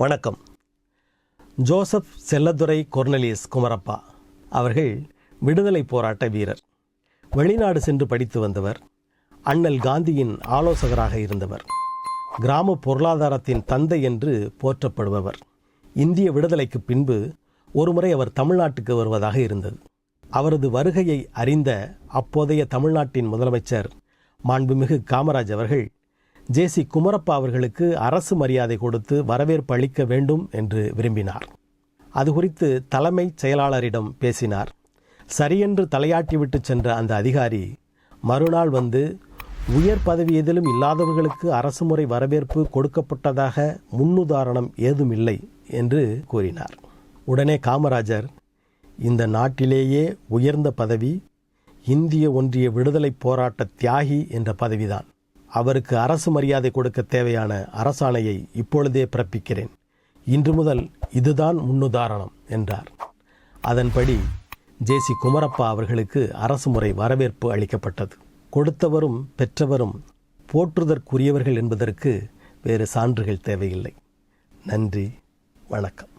வணக்கம். Joseph Chelladurai Cornelius Kumarappa அவர்கள் விடுதலை போராட்ட வீரர். வெளிநாடு சென்று படித்து வந்தவர். அண்ணல் காந்தியின் ஆலோசகராக இருந்தவர். கிராம பொருளாதாரத்தின் தந்தை என்று போற்றப்படுபவர். இந்திய விடுதலைக்கு பின்பு ஒருமுறை அவர் தமிழ்நாட்டுக்கு வருவதாக இருந்தது. அவரது வருகையை அறிந்த அப்போதைய தமிழ்நாட்டின் முதலமைச்சர் மாண்புமிகு காமராஜ் அவர்கள் ஜேசி குமரப்பா அவர்களுக்கு அரசு மரியாதை கொடுத்து வரவேற்பு அளிக்க வேண்டும் என்று விரும்பினார். அது குறித்து தலைமைச் செயலாளரிடம் பேசினார். சரியென்று தலையாட்டிவிட்டு சென்ற அந்த அதிகாரி மறுநாள் வந்து உயர் பதவி எதிலும் இல்லாதவர்களுக்கு அரசு முறை வரவேற்பு கொடுக்கப்பட்டதாக முன்னுதாரணம் ஏதும் இல்லை என்று கூறினார். உடனே காமராஜர் இந்த நாட்டிலேயே உயர்ந்த பதவி இந்திய ஒன்றிய விடுதலை போராட்ட தியாகி என்ற பதவிதான். அவருக்கு அரசு மரியாதை கொடுக்க தேவையான அரசாணையை இப்பொழுதே பிறப்பிக்கிறேன். இன்று முதல் இதுதான் முன்னுதாரணம் என்றார். அதன்படி ஜேசி குமரப்பா அவர்களுக்கு அரசு முறை வரவேற்பு அளிக்கப்பட்டது. கொடுத்தவரும் பெற்றவரும் போற்றுதற்குரியவர்கள் என்பதற்கு வேறு சான்றுகள் தேவையில்லை. நன்றி வணக்கம்.